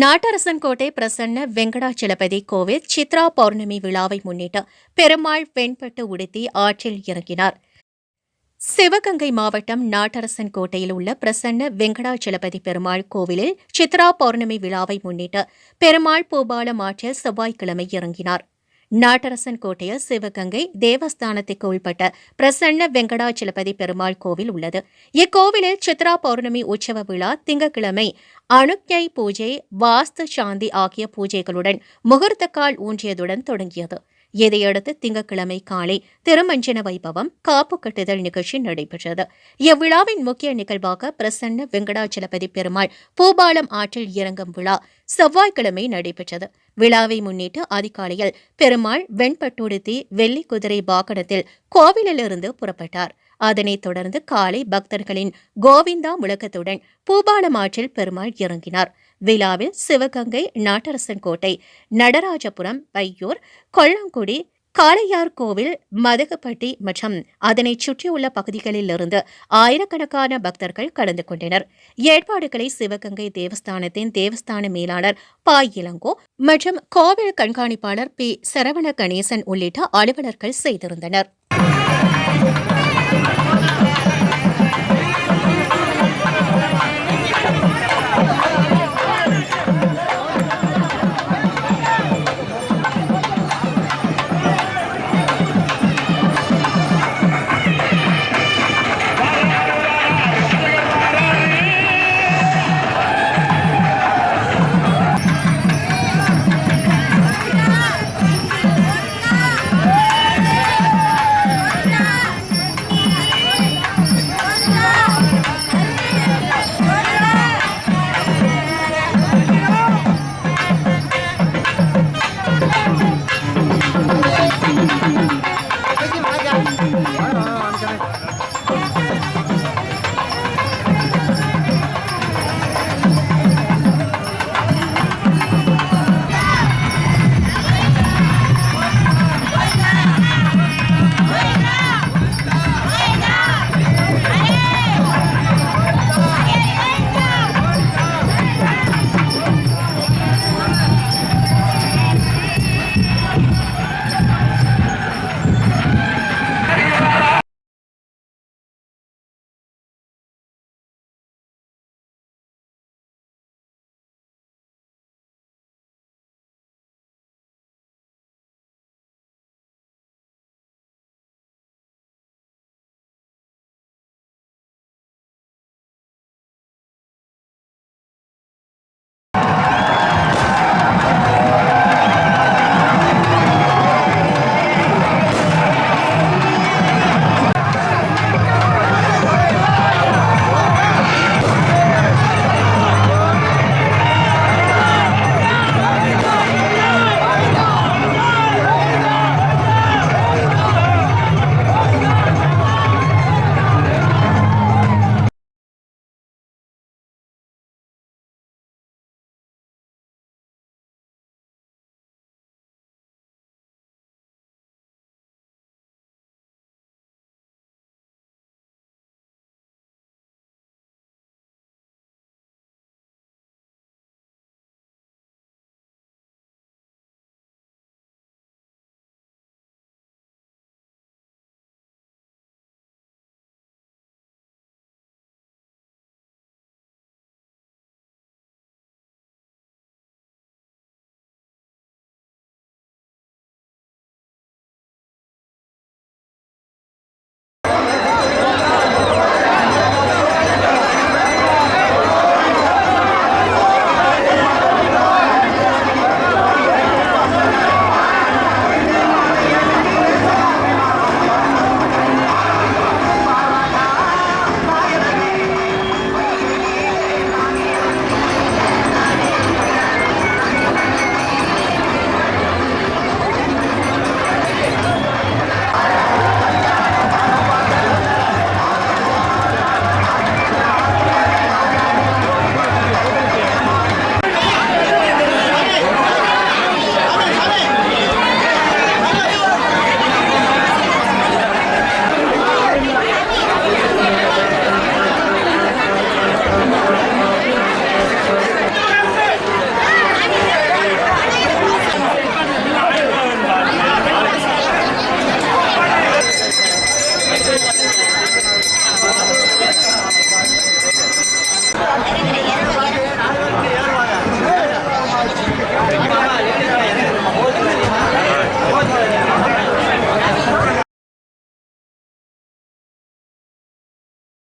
நாட்டரசன்கோட்டை பிரசன்ன வெங்கடாச்சலபதி கோவில் சித்ரா பௌர்ணமி விழாவை முன்னிட்டு பெருமாள் வெண்பட்டு உடுத்தி ஆற்றில் இறங்கினார். சிவகங்கை மாவட்டம் நாட்டரசன் கோட்டையில் உள்ள பிரசன்ன வெங்கடாச்சலபதி பெருமாள் கோவிலில் சித்ரா பௌர்ணமி விழாவை முன்னிட்டு பெருமாள் பூபாலம் ஆற்றில் செவ்வாய்க்கிழமை இறங்கினார். நாட்டரசன் கோட்டையில் சிவகங்கை தேவஸ்தானத்துக்கு உள்பட்ட பிரசன்ன வெங்கடாச்சலபதி பெருமாள் கோவில் உள்ளது. இக்கோவிலில் சித்ரா பௌர்ணமி உற்சவ விழா திங்கட்கிழமை அனுக்ஞை பூஜை வாஸ்து சாந்தி ஆகிய பூஜைகளுடன் முகூர்த்தக்கால் ஊன்றியதுடன் தொடங்கியது. இதையடுத்து திங்கட்கிழமை காலை திருமஞ்சன வைபவம் காப்பு கட்டுதல் நிகழ்ச்சி நடைபெற்றது. இவ்விழாவின் முக்கிய நிகழ்வாக பிரசன்ன வெங்கடாச்சலபதி பெருமாள் பூபாலம் ஆற்றில் இறங்கும் விழா செவ்வாய்க்கிழமை நடைபெற்றது. விழாவை முன்னிட்டு அதிகாலையில் பெருமாள் வெண்பட்டுடுத்தி வெள்ளி குதிரை வாகனத்தில் கோவிலிலிருந்து புறப்பட்டார். அதனைத் தொடர்ந்து காலை பக்தர்களின் கோவிந்தா முழக்கத்துடன் பூபாலம் ஆற்றில் பெருமாள் இறங்கினார். விழாவில் சிவகங்கை நாட்டரசன் கோட்டை நடராஜபுரம் பையூர் கொல்லங்குடி காளையார் கோவில் மதகப்பட்டி மற்றும் அதனைச் சுற்றியுள்ள பகுதிகளிலிருந்து ஆயிரக்கணக்கான பக்தர்கள் கலந்து கொண்டனர். ஏற்பாடுகளை சிவகங்கை தேவஸ்தானத்தின் தேவஸ்தான மேலாளர் பா. இளங்கோ மற்றும் கோவில் கண்காணிப்பாளர் பி. சரவண கணேசன் உள்ளிட்ட அலுவலர்கள் செய்திருந்தனர்.